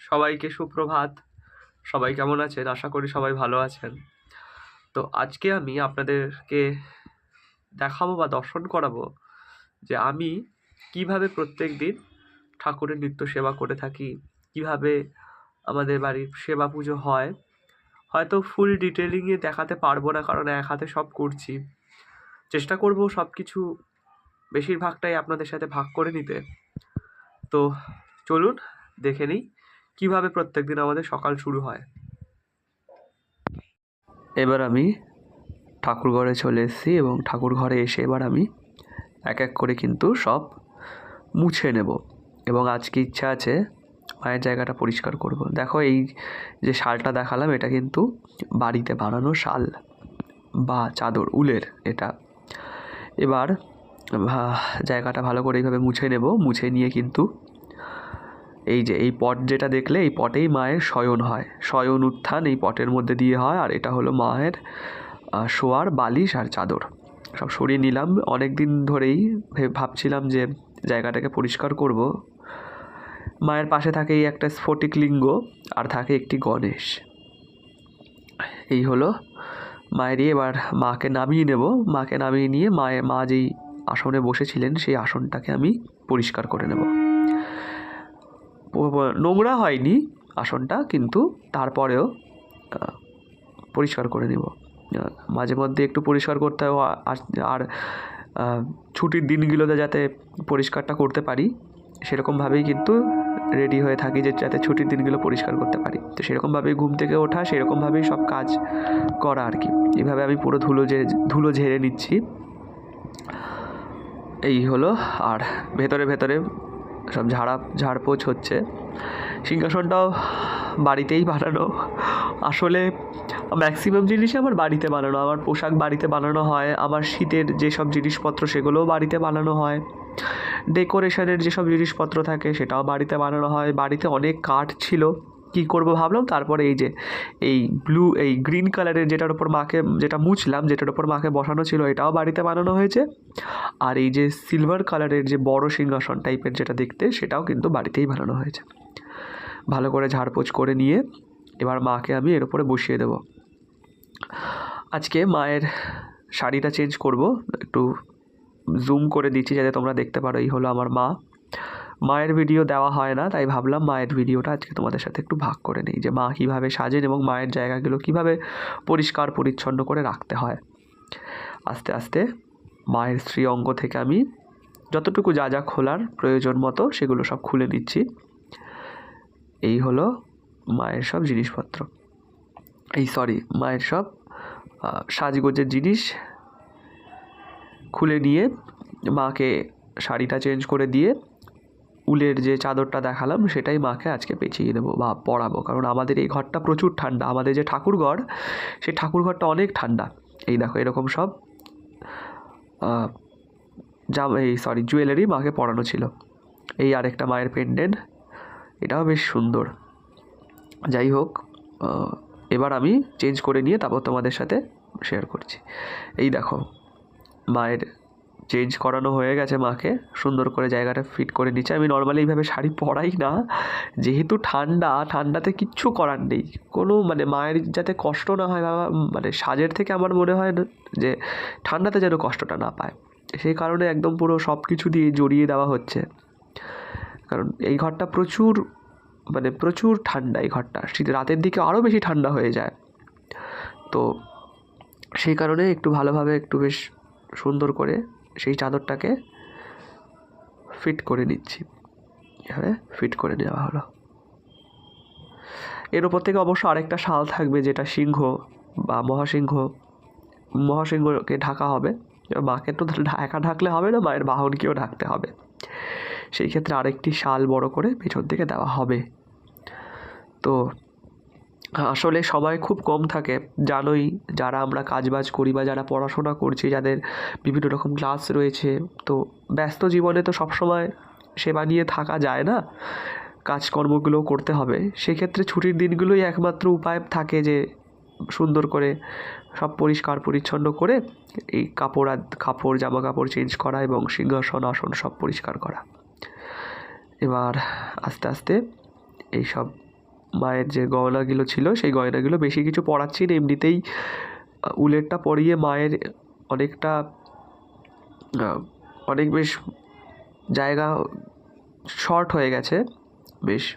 সবাইকে সুপ্রভাত। সবাই কেমন আছেন? আশা করি সবাই ভালো আছেন। তো আজকে আমি আপনাদেরকে দেখাবো বা দর্শন করাবো যে আমি কীভাবে প্রত্যেক দিন ঠাকুরের নিত্য সেবা করে থাকি, কীভাবে আমাদের বাড়ির সেবা পুজো হয়। হয়তো ফুল ডিটেলিংয়ে দেখাতে পারব না, কারণ এক হাতে সব করছি। চেষ্টা করব সব কিছু বেশিরভাগটাই আপনাদের সাথে ভাগ করে নিতে। তো চলুন, দেখে নিই। কীভাবে প্রত্যেক দিন আমাদের সকাল শুরু হয়? এবার আমি ঠাকুর ঘরে চলে এসেছি এবং ঠাকুর ঘরে এসে এবার আমি এক এক করে কিন্তু সব মুছে নেব এবং আজকে ইচ্ছা আছে মায়ের জায়গাটা পরিষ্কার করব। দেখো এই যে শালটা দেখালাম, এটা কিন্তু বাড়িতে বানানো শাল বা চাদর, উলের এটা। এবার জায়গাটা ভালো করে এইভাবে মুছে নেব, মুছে নিয়ে কিন্তু এই যে, এই পট যেটা দেখলে, এই পটেই মায়ের শয়ন হয়। শয়ন উত্থান এই পটের মধ্যে দিয়ে হয়, আর এটা হলো মায়ের শোয়ার বালিশ আর চাদর। সব সরিয়ে নিলাম। অনেক দিন ধরেই ভাবছিলাম যে জায়গাটাকে পরিষ্কার করব। মায়ের পাশে থাকে এই একটা স্ফটিক লিঙ্গ, আর থাকে একটি গণেশ। এই হলো মায়েরই, এবার মাকে নামিয়ে নেব। মাকে নামিয়ে নিয়ে মায়ের মা যেই আসনে বসেছিলেন, সেই আসনটাকে আমি পরিষ্কার করে নেব। নোংরা হয়নি আসনটা, কিন্তু তারপরেও পরিষ্কার করে নেব। মাঝে মধ্যে একটু পরিষ্কার করতে হয়, আর- ছুটির দিনগুলোতে যাতে পরিষ্কারটা করতে পারি, সেরকমভাবেই কিন্তু রেডি হয়ে থাকি যে, যাতে ছুটির দিনগুলো পরিষ্কার করতে পারি। তো সেরকমভাবেই ঘুম থেকে ওঠা, সেরকমভাবেই সব কাজ করা আর কি। এভাবে আমি পুরো ধুলো ঝেড়ে ধুলো ঝেড়ে নিচ্ছি। এই হলো, আর ভেতরে ভেতরে সব ঝাড়া, ঝাড়পোছ হচ্ছে। সিংহাসনটাও বাড়িতেই বানানো। আসলে ম্যাক্সিমাম জিনিসই আমার বাড়িতে বানানো। আমার পোশাক বাড়িতে বানানো হয়। আমার শীতের যেসব জিনিসপত্র, সেগুলোও বাড়িতে বানানো হয়। ডেকোরেশনের যেসব জিনিসপত্র থাকে, সেটাও বাড়িতে বানানো হয়। বাড়িতে অনেক কাঠ ছিল। কী করব ভাবলাম? তারপরে এই যে, এই ব্লু এই গ্রিন কালারের যেটার উপর মাকে যেটা মুছলাম, যেটার উপর মাকে বসানো ছিল, এটাও বাড়িতে বানানো হয়েছে। আর এই যে সিলভার কালারের যে বড় সিংহাসন টাইপের যেটা দেখতে, সেটাও কিন্তু বাড়িতেই বানানো হয়েছে। ভালো করে ঝাড়পোছ করে নিয়ে এবার মাকে আমি এর উপরে বসিয়ে দেবো। আজকে মায়ের শাড়িটা চেঞ্জ করব। একটু জুম করে দিচ্ছি যাতে তোমরা দেখতে পারো, এই হলো আমার মা। মায়ের ভিডিও দেওয়া হয় না, তাই ভাবলাম মায়ের ভিডিওটা আজকে তোমাদের সাথে একটু ভাগ করে নিই, যে মা কীভাবে সাজেন এবং মায়ের জায়গাগুলো কীভাবে পরিষ্কার, পরিচ্ছন্ন করে রাখতে হয়। আস্তে আস্তে মায়ের স্ত্রী অঙ্গ থেকে আমি যতটুকু যা যা খোলার প্রয়োজন মতো সেগুলো সব খুলে নিচ্ছি। এই হলো মায়ের সব জিনিসপত্র। এই সরি মায়ের সব সাজগোজের জিনিস খুলে নিয়ে মাকে শাড়িটা চেঞ্জ করে দিয়ে উলের যে চাদরটা দেখালাম, সেটাই মাকে আজকে পেঁচিয়ে দেবো বা পরাবো। কারণ আমাদের এই ঘরটা প্রচুর ঠান্ডা। আমাদের যে ঠাকুর ঘর সেই ঠাকুর ঘরটা অনেক ঠান্ডা। এই দেখো, এরকম সব জাম, এই সরি জুয়েলারি মাকে পরানো ছিল। এই আরেকটা মায়ের পেন্ডেন্ট এটাও বেশ সুন্দর। যাই হোক এবার আমি চেঞ্জ করে নিয়ে তারপর তোমাদের সাথে শেয়ার করছি। এই দেখো, মায়ের চেঞ্জ করানো হয়ে গেছে মাকে। সুন্দর করে জায়গাটা ফিট করে নিচ্ছে। আমি নর্মালি এইভাবে শাড়ি পরাই না। যেহেতু ঠান্ডা, ঠান্ডাতে কিচ্ছু করার নেই। কোনো মানে মায়ের যাতে কষ্ট না হয় বাবা মানে সাজের থেকে আমার মনে হয় না যে ঠান্ডাতে যেন কষ্টটা না পায়। সেই কারণে একদম পুরো সব কিছু দিয়ে জড়িয়ে দেওয়া হচ্ছে। কারণ এই ঘরটা প্রচুর মানে প্রচুর ঠান্ডা এই ঘরটা। শীত রাতের দিকে আরও বেশি ঠান্ডা হয়ে যায়। তো সেই কারণে একটু ভালোভাবে একটু বেশ সুন্দর করে সেই চাদরটাকে ফিট করে নিচ্ছি। এভাবে ফিট করে নেওয়া হলো। এর ওপর থেকে অবশ্য আরেকটা শাল থাকবে, যেটা সিংহ বা মহাসিংহ। মহাসিংহকে ঢাকা হবে। মাকে তো ঢা- একা ঢাকলে হবে না, মায়ের বাহনকেও ঢাকতে হবে। সেই ক্ষেত্রে আরেকটি শাল বড় করে পেছন থেকে দেওয়া হবে। তো আসলে সময় খুব কম থাকে। জানোই যারা আমরা কাজবাজ করি বা যারা পড়াশোনা করছি, যাদের বিভিন্ন রকম ক্লাস রয়েছে, তো ব্যস্ত জীবনে তো সবসময় সেবা নিয়ে থাকা যায় না। কাজকর্মগুলোও করতে হবে। সেক্ষেত্রে ছুটির দিনগুলোই একমাত্র উপায় থাকে যে সুন্দর করে সব পরিষ্কার পরিচ্ছন্ন করে এই কাপড় আর কাপড় জামা কাপড় চেঞ্জ করা এবং সিংহাসন, আসন সব পরিষ্কার করা। এবার আস্তে আস্তে এই সব মায়ের যে গয়নাগুলো ছিল, সেই গয়নাগুলো বেশি কিছু পরাচ্ছি না। এমনিতেই উলেরটা পরিয়ে মায়ের অনেকটা অনেক বেশ জায়গা শর্ট হয়ে গেছে। বেশ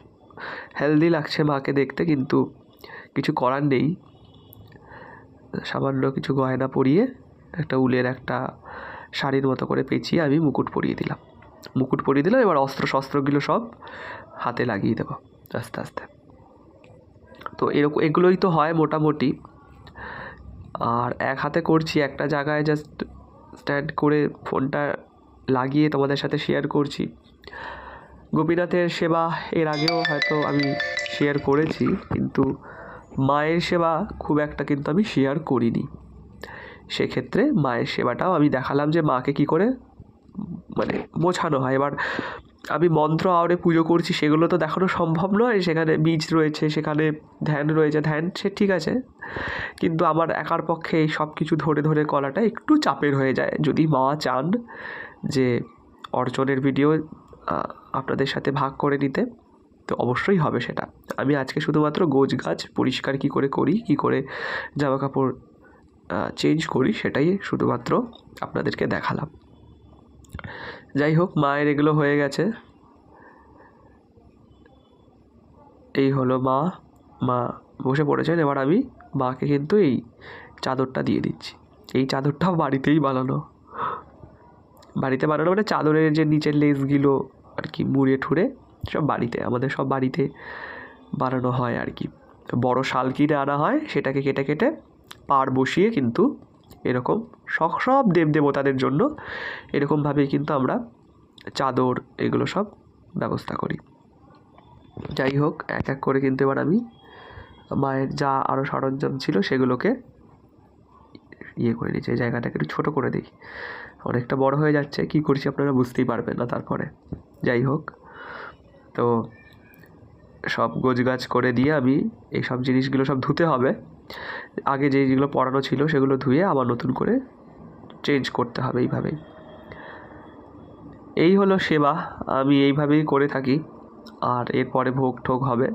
হেলদি লাগছে মাকে দেখতে, কিন্তু কিছু করার নেই। সামান্য কিছু গয়না পরিয়ে, একটা উলের একটা শাড়ির মতো করে পেঁচিয়ে আমি মুকুট পরিয়ে দিলাম। মুকুট পরিয়ে দিলাম, এবার অস্ত্র শস্ত্রগুলো সব হাতে লাগিয়ে দেবো। আস্তে আস্তে। তো এরকম, এগুলোই তো হয় মোটামুটি। আর এক হাতে করছি, একটা জায়গায় জাস্ট স্ট্যান্ড করে ফোনটা লাগিয়ে তোমাদের সাথে শেয়ার করছি। গোপীনাথের সেবা এর আগেও হয়তো আমি শেয়ার করেছি, কিন্তু মায়ের সেবা খুব একটা কিন্তু আমি শেয়ার করিনি। সেক্ষেত্রে মায়ের সেবাটাও আমি দেখালাম যে মাকে কী করে মানে মোছানো হয়। এবার আমি মন্ত্র আওড়ে পুজো করছি, সেগুলো তো দেখানো সম্ভব নয়। সেখানে বীজ রয়েছে, সেখানে ধ্যান রয়েছে। ধ্যান, সে ঠিক আছে। কিন্তু আমার একার পক্ষে এই সব কিছু ধরে ধরে করাটা একটু চাপের হয়ে যায়। যদি মা চান যে অর্জনের ভিডিও আপনাদের সাথে ভাগ করে নিতে, তো অবশ্যই হবে সেটা। আমি আজকে শুধুমাত্র গোছ গাছ পরিষ্কার কী করে করি, কী করে জামা কাপড় চেঞ্জ করি, সেটাই শুধুমাত্র আপনাদেরকে দেখালাম। যাই হোক, মায়ের এগুলো হয়ে গেছে। এই হলো মা। মা বসে পড়েছেন। এবার আমি মাকে কিন্তু এই চাদরটা দিয়ে দিচ্ছি। এই চাদরটা বাড়িতেই বানানো। বাড়িতে বানানো মানে চাদরের যে নিচের লেসগুলো আর কি মুড়ে ঠুড়ে, সব বাড়িতে, আমাদের সব বাড়িতে বানানো হয় আর কি। বড় শাল কিনে আনা হয়, সেটাকে কেটে কেটে পাড় বসিয়ে কিন্তু এরকম সব সব দেব দেবতাদের জন্য এরকমভাবেই কিন্তু আমরা চাদর এগুলো সব ব্যবস্থা করি। যাই হোক, এক এক করে কিন্তু এবার আমি মায়ের যা আরও সরঞ্জাম ছিল সেগুলোকে ইয়ে করে নিয়েছি এই জায়গাটাকে একটু ছোটো করে দিই অনেকটা বড় হয়ে যাচ্ছে, কী করছি আপনারা বুঝতেই পারবেন না তারপরে। যাই হোক, তো সব গোছগাছ করে দিয়ে আমি এই সব জিনিসগুলো সব ধুতে হবে। আগে যে যেগুলো পড়ানো ছিল সেগুলো ধুয়ে আবার নতুন করে চেঞ্জ করতে হবে এইভাবেই। এই হলো সেবা, আমি এইভাবেই করে থাকি। আর এরপরে ভোগ ঠোক হবে।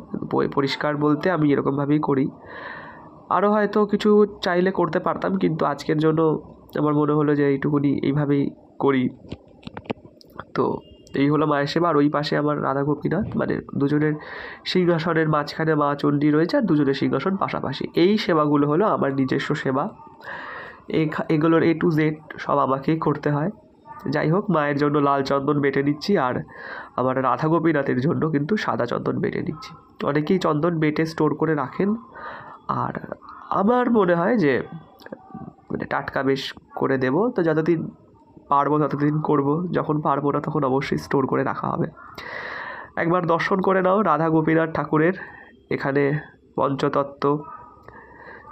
পরিষ্কার বলতে আমি এরকমভাবেই করি। আরও হয়তো কিছু চাইলে করতে পারতাম, কিন্তু আজকের জন্য আমার মনে হলো যে এইটুকুনি এইভাবেই করি। তো এই হলো মায়ের সেবা, আর ওই পাশে আমার রাধা গোপীনাথ মানে দুজনের সিংহাসনের মাঝখানে মা চণ্ডী রয়েছে আর দুজনের সিংহাসন পাশাপাশি। এই সেবাগুলো হলো আমার নিজস্ব সেবা। এগুলোর এ টু জেড সব আমাকেই করতে হয়। যাই হোক, মায়ের জন্য লাল চন্দন বেটে নিচ্ছি আর আমার রাধা গোপীনাথের জন্য কিন্তু সাদা চন্দন বেটে নিচ্ছি। অনেকেই চন্দন বেটে স্টোর করে রাখেন। আর আমার মনে হয় যে মানে টাটকা বেশ করে দেব। তো যতদিন পারব ততদিন করব। যখন পারব না তখন অবশ্যই স্টোর করে রাখা হবে। একবার দর্শন করে নাও রাধা গোপীনাথ ঠাকুরের। এখানে পঞ্চতত্ত্ব,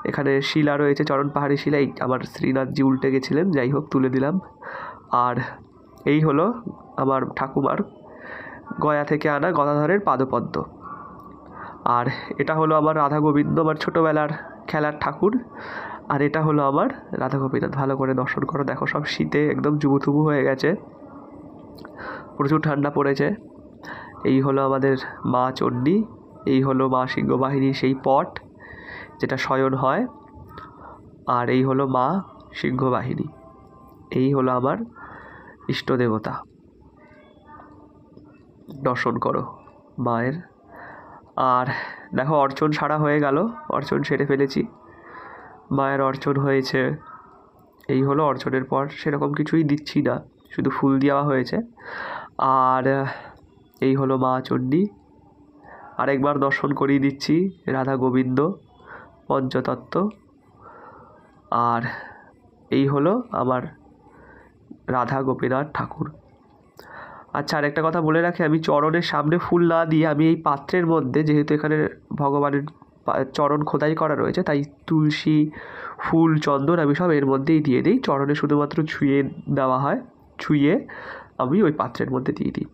এখানে শিলা রয়েছে, চরণ পাহাড়ি শিলা। এই আমার শ্রীনাথজি উল্টে গেছিলেন, যাই হোক তুলে দিলাম। আর এই হলো আমার ঠাকুমার গয়া থেকে আনা গদাধরের পাদপদ্ম। আর এটা হলো আমার রাধা গোবিন্দ, আমার ছোটোবেলার খেলার ঠাকুর। আর এটা হলো আমার রাধা গোপীনাথ ভালো করে দর্শন করো। দেখো সব শীতে একদম জুবুথুবু হয়ে গেছে। প্রচুর ঠান্ডা পড়েছে। এই হলো আমাদের মা চণ্ডী। এই হলো মা সিংহবাহিনীর সেই পট যেটা শয়ন হয়। আর এই হলো মা সিংহবাহিনী। এই হলো আমার ইষ্ট দেবতা। দর্শন করো মায়ের। আর দেখো অর্চন সারা হয়ে গেল। অর্চন সেরে ফেলেছি। মায়ের অর্চন হয়েছে। এই হলো অর্চনের পর, সেরকম কিছুই দিচ্ছি না, শুধু ফুল দেওয়া হয়েছে। আর, এই হলো মা চণ্ডী। আরেকবার দর্শন করিয়ে দিচ্ছি, রাধা গোবিন্দ, পঞ্চতত্ত্ব। আর, এই হলো আমার রাধা গোপীনাথ ঠাকুর। আচ্ছা আরেকটা কথা বলে রাখি, আমি চরণের সামনে ফুল না দিয়ে আমি এই পাত্রের মধ্যে, যেহেতু এখানে ভগবানের চরণ খোদাই করা রয়েছে। তাই তুলসী, ফুল, চন্দন আমি সব এর মধ্যেই দিয়ে দিই। চরণে শুধুমাত্র ছুঁয়ে দেওয়া হয়। ছুঁয়ে আমি ওই পাত্রের মধ্যে দিয়ে দিই।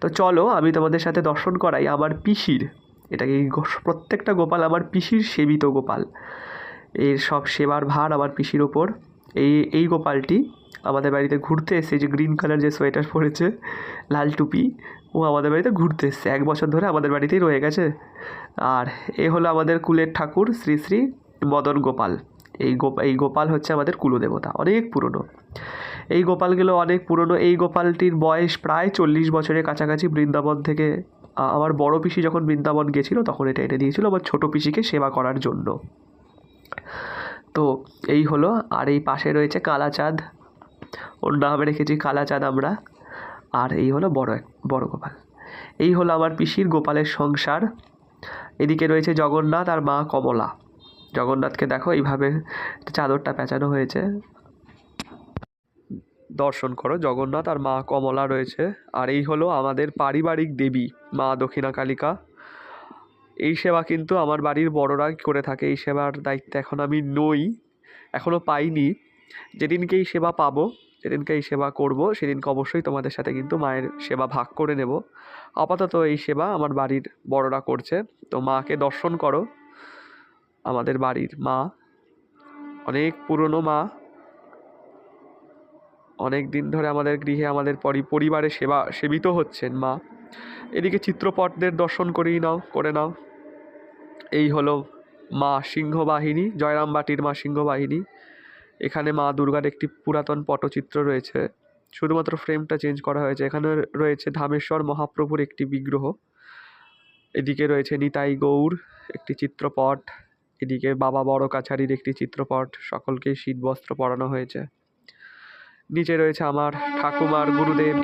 তো চলো, আমি তোমাদের সাথে দর্শন করাই আমার পিসির। এটাকে প্রত্যেকটা গোপাল আমার পিসির সেবিত গোপাল। এর সব সেবার ভার আমার পিসির ওপর। এই এই গোপালটি আমাদের বাড়িতে ঘুরতে এসছে যে গ্রিন কালার যে সোয়েটার পরেছে, লাল টুপি, ও আমাদের বাড়িতে ঘুরতে এসছে। এক বছর ধরে আমাদের বাড়িতেই রয়ে গেছে। আর এ হলো আমাদের কুলের ঠাকুর, শ্রী শ্রী মদন গোপাল। এই এই গোপাল হচ্ছে আমাদের কুলদেবতা, অনেক পুরনো। এই গোপালগুলো অনেক পুরনো। এই গোপালটির বয়স প্রায় চল্লিশ বছরের কাছাকাছি বৃন্দাবন থেকে আমার বড় পিসি যখন বৃন্দাবন গেছিল, তখন এটা এনে দিয়েছিল আমার ছোটো পিসিকে সেবা করার জন্য। তো এই হলো, আর এই পাশে রয়েছে কালাচাঁদ। ওর নাম রেখেছি কালাচাঁদ আমরা। আর এই হলো বড় এক, বড় গোপাল। এই হলো আমার পিসির গোপালের সংসার। এদিকে রয়েছে জগন্নাথ আর মা কমলা। জগন্নাথকে দেখো এইভাবে চাদরটা পেঁচানো হয়েছে। দর্শন করো, জগন্নাথ আর মা কমলা রয়েছে। আর এই হলো আমাদের পারিবারিক দেবী, মা দক্ষিণা কালিকা এই সেবা কিন্তু আমার বাড়ির বড়রা করে থাকে। এই সেবার দায়িত্ব এখন আমি নই এখনও পাইনি। যেদিনকে এই সেবা পাবো যেদিনকে এই সেবা করব, সেদিনকে অবশ্যই তোমাদের সাথে কিন্তু মায়ের সেবা ভাগ করে নেব। আপাতত এই সেবা আমার বাড়ির বড়রা করছে। তো মাকে দর্শন করো। আমাদের বাড়ির মা, অনেক পুরনো মা। অনেক দিন ধরে আমাদের গৃহে আমাদের পরি, পরিবারে সেবা, সেবিত হচ্ছেন মা। এদিকে চিত্রপটদের দর্শন করেই নাও, করে নাও। এই হলো মা সিংহবাহিনী, জয়রামবাটির মা সিংহবাহিনী। এখানে মা দুর্গার একটি পুরাতন পটচিত্র রয়েছে। শুধুমাত্র ফ্রেমটা চেঞ্জ করা হয়েছে। এখানে রয়েছে ধামেশ্বর মহাপ্রভুর একটি বিগ্রহ। এদিকে রয়েছে নিতাই গৌর একটি চিত্রপট। এদিকে বাবা বড় কাছারির একটি চিত্রপট। সকলকে শীতবস্ত্র পরানো হয়েছে। নিচে রয়েছে আমার ঠাকুমার গুরুদেব।